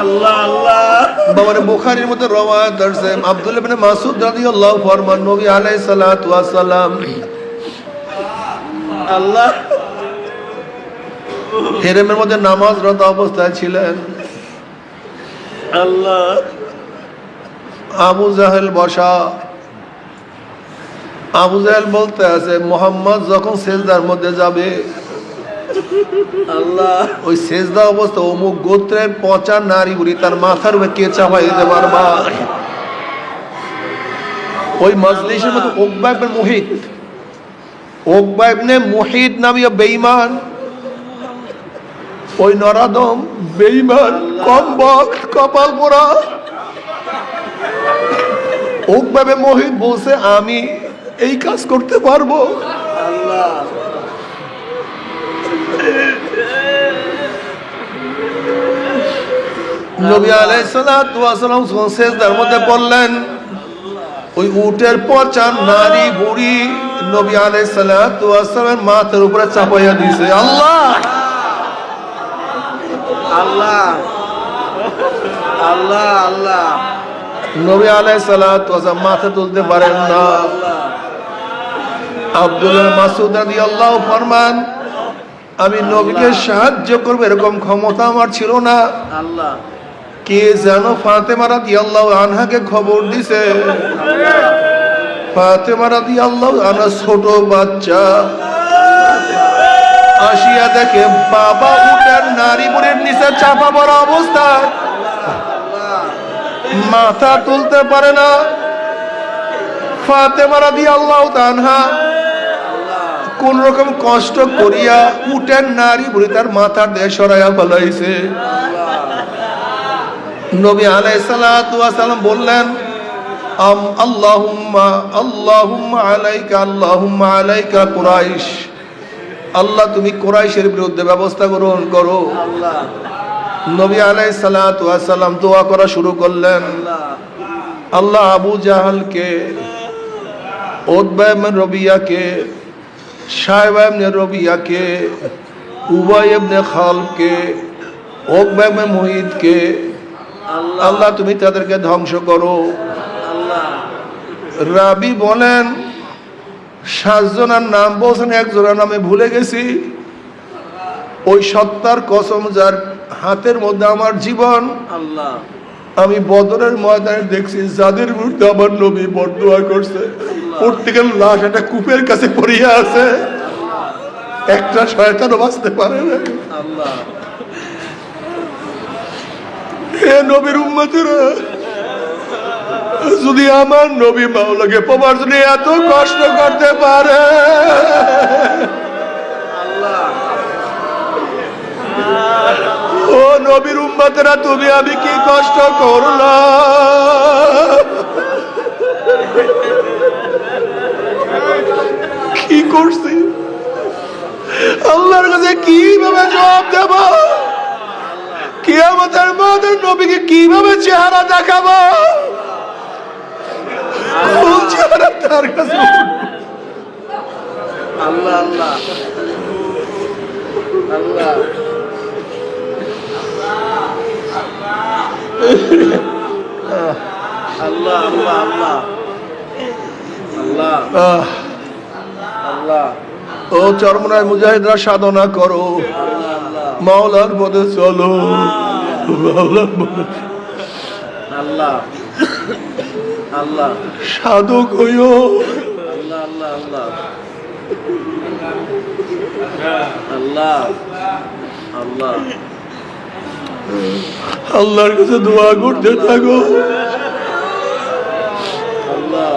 আল্লাহ আল্লাহ। বাবার বুখারীর মধ্যে রওয়ায়াত আছে আব্দুল্লাহ ইবনে মাসউদ রাদিয়াল্লাহু ফরমান নবী আলাইহিস সালাতু ওয়াস সালাম। আল্লাহ। হেরেমের মধ্যে নামাজরত অবস্থায় ছিলেন। আল্লাহ। আবু জাহেল বসা। আবু জাহেল বলতে আছে মোহাম্মদ যখন সেজদার মধ্যে যাবে আল্লাহ। ওই সেজদা অবস্থা অমুক গোত্রের পচা নারী বুড়ি তার মাথার উপরে কে চাপাই দিতে পারবা? ওই মজলিসের মধ্যে ওকবা ইবনে মুহিত। ওকবা ইবনে মুহিত নামীয় বেঈমান। ওই নরাদম বেঈমান কম বক্ত কপাল পোড়া। ওকবা ইবনে মুহিত বলছে আমি এই কাজ করতে পারব। আল্লাহ। নবী আলাইসালাম সেজদার মধ্যে পড়লেন ওই উটের পচা নারী বুড়ি নবী আলাইসালামের মাথার উপরে চাপাইয়া দিছে আল্লাহ! আল্লাহ! আল্লাহ আল্লাহ! নবী আলাইসালাম মাথা তুলতে পারেন না। আব্দুল্লাহ মাসুদ আদি আল্লাহ ফরমান আমি নবীকে সাহায্য করব এরকম ক্ষমতা আমার ছিল না। আল্লাহ। কে যেন ফাতেমা রাদি আল্লাহ আনহাকে খবর দিছে। ফাতেমা রাদি আল্লাহ আনা ছোট বাচ্চা। আসিয়া দেখে বাবা উঠার নারী বুড়ির নিচে চাপা পড়া অবস্থা। মাথা তুলতে পারে না। ফাতেমা রাদি আল্লাহ তানহা কোন রকম কষ্ট করিয়া উটের নারী বুড়ি তার মাথার দিয়ে সরাইয়া ফেলাইছে নবী আলাই আলাইসালাম বললেন আলাইকা আল্লাহ, তুমি কুরাইশের বিরুদ্ধে ব্যবস্থা গ্রহণ করো। নবী আলাইসালাম দোয়া করা শুরু করলেন। আল্লাহ আবু জাহালকে রবিয়াকে সাহেবাইম রবিয়াকে উবাইবনে খালকে ওকবাইম মুহিদকে আল্লাহ। আল্লাহ তুমি তাদেরকে ধ্বংস করো। রাবি বলেন সাতজনের নাম বলছেন একজনের নামে ভুলে গেছি। ওই সত্তার কসম যার হাতের মধ্যে আমার জীবন আল্লাহ। আমি বদরের ময়দানে দেখছি যাদের বিরুদ্ধে আমার নবী বরদোয়া করছে। লাশ একটা কূপের কাছে পড়িয়া আছে। একটা শয়তানও বাঁচতে পারে না হে নবীর উম্মতেরা, যদি আমার নবী মাওলাকে পাবার জন্য এত কষ্ট করতে পারে ও নবীর উম্মতেরা, তুমি আমি কি কষ্ট করলাম? নবীকে কীভাবে চেহারা দেখাবো? চেহারা তার কাছে? আল্লাহ আল্লাহ। আল্লাহ। আল্লাহ আল্লাহ আল্লাহ। আল্লাহ। আল্লাহ। ও চরমনায় মুজাহিদরা সাধনা করো। মাওলার পথে চলো। আল্লাহ। আল্লাহ। সাধক হইও। আল্লাহ আল্লাহ আল্লাহ। আল্লাহ আল্লাহ। আল্লাহর কাছে দোয়া করতে থাকো। আল্লাহ।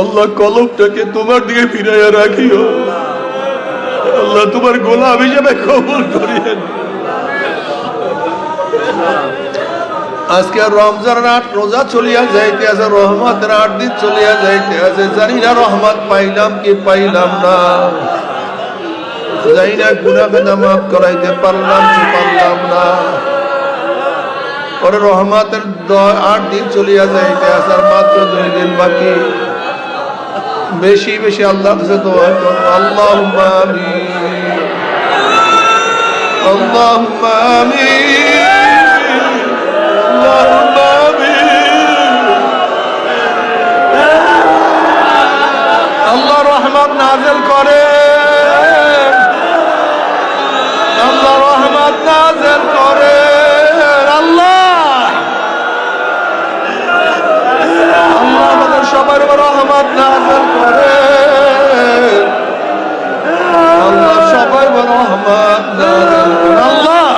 আল্লাহ কলমটাকে তোমার দিকে ফিরাইয়া রাখিও। আল্লাহ তোমার গোলাম হিসেবে কবুল করিয়েন। আজকে আর রমজানের আট রোজা চলিয়া যাইতে আছে, রহমতের আট দিন চলিয়া যাইতে আছে। জানি না রহমত পাইলাম কি পাইলাম না। জানি না গুনা বেদা মাফ করাইতে পারলাম কি পারলাম না। পরে রহমতের আট দিন চলিয়া যাইতে আছে আর মাত্র দুই দিন বাকি। বেশি বেশি আল্লাহ কাছে দোয়া করো আল্লাহ আমিন। আল্লাহ আমিন। রহমত নাজল করে আল্লাহ সবাই রহমত নাজল করে আল্লাহ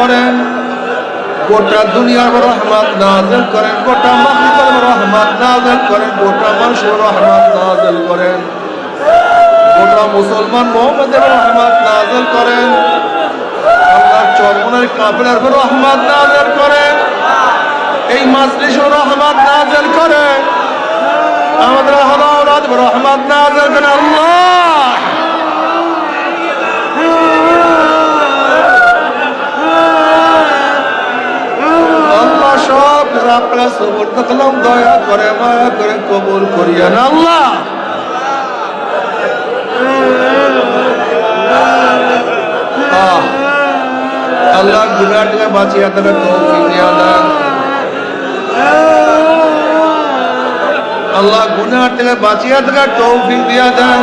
করেন গোটা দুনিয়ার রহমত নাজল করেন গোটা মাহফিল রহমত নাজল করেন গোটা মানুষ রহমত নাজল করেন গোটা মুসলমান মোহাম্মদের রহমত নাজেল করেন। আল্লাহ চরমনের কাফেলার উপর রহমত নাজেল করেন। এই মাজলিসের রহমত নাজেল করেন। আমাদের হলাউলাদ রহমত নাজেল করেন। আল্লাহ! সব আপনার সবর দেখলাম দয়া করে, মায়া করে কবুল করিয়েন। আল্লাহ! আল্লাহ। গুনাহ থেকে বাঁচিয়ে দেন আল্লাহ। গুনাহ থেকে বাঁচিয়ে দেবে তৌফিক দিয়া দেন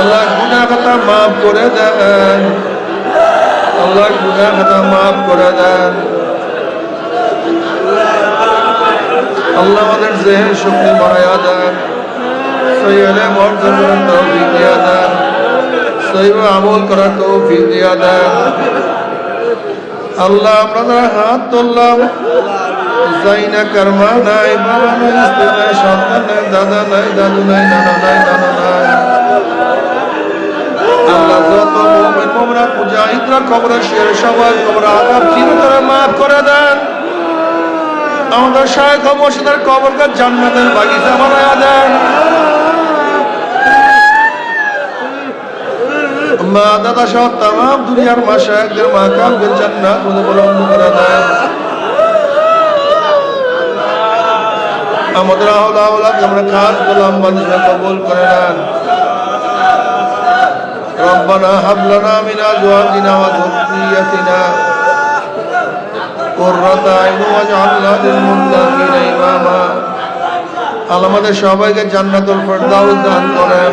আল্লাহ গুনাহ কথা মাফ করে দেন। আল্লাহ গুনাহ খাতা মাফ করে দেন। আল্লাহ আমাদের জেহেন শক্তি বাড়াইয়া দেন। তৌফিক দিয়া দেন আমল করার তৌফিক আল্লাহ আমরা হাত তুললাম। যাই না কর্মা নাই, বাবা নাই নাই, সন্তান নাই, দাদা নাই, দাদু নাই, নানা নাই নানা নাই। আল্লাহ যত মুমিন মুমিনা মুজাহিদরা কবরে শের, সবাই কবরে চিরতরে মাফ করে দেন। আমাদের শায়খ ও মুর্শিদের কবরকে জান্নাতের বাগিচা বানায়া দেন। মা দাদা সহ তাম দুনিয়ার মাশায়েখদের মাকামকে জান্নাত মধ্যে বলন্দ করে দেন আমাদের আওলা আওলাদ আমরা খাস গোলাম বাদশাহ কবুল করে নেন ربنا هب لنا من ازواجنا وذريتنا قرة اعين واجعلنا للمتقين اماما আল্লাহ আমাদের সবাইকে জান্নাতুল ফেরদাউস দান করেন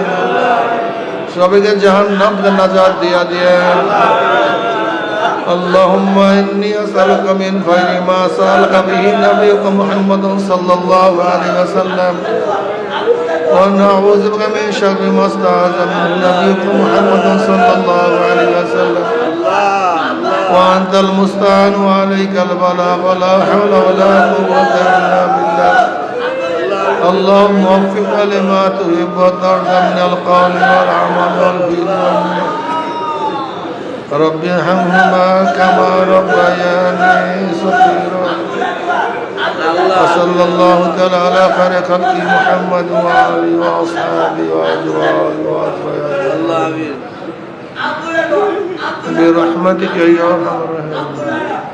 সবাইকে জাহান্নাম থেকে নাজাত দিয়া দিয়েন اللهم إني أسألك من خير ما سألك به نبيك محمد صلى الله عليه وسلم ونعوذ بك من شر ما استعاذ منه نبيك محمد صلى الله عليه وسلم وأنت المستعان وعليك البلاغ ولا حول ولا قوة إلا بالله اللهم وفقنا لما تحب وترضى من القول والعمل والبر رب ارحمهما كما ربياني صغيرا. وصلى الله تعالى على خير خلق محمد وعلي وأصحابه وأزواجه وأتباعه برحمتك يا أرحم الراحمين.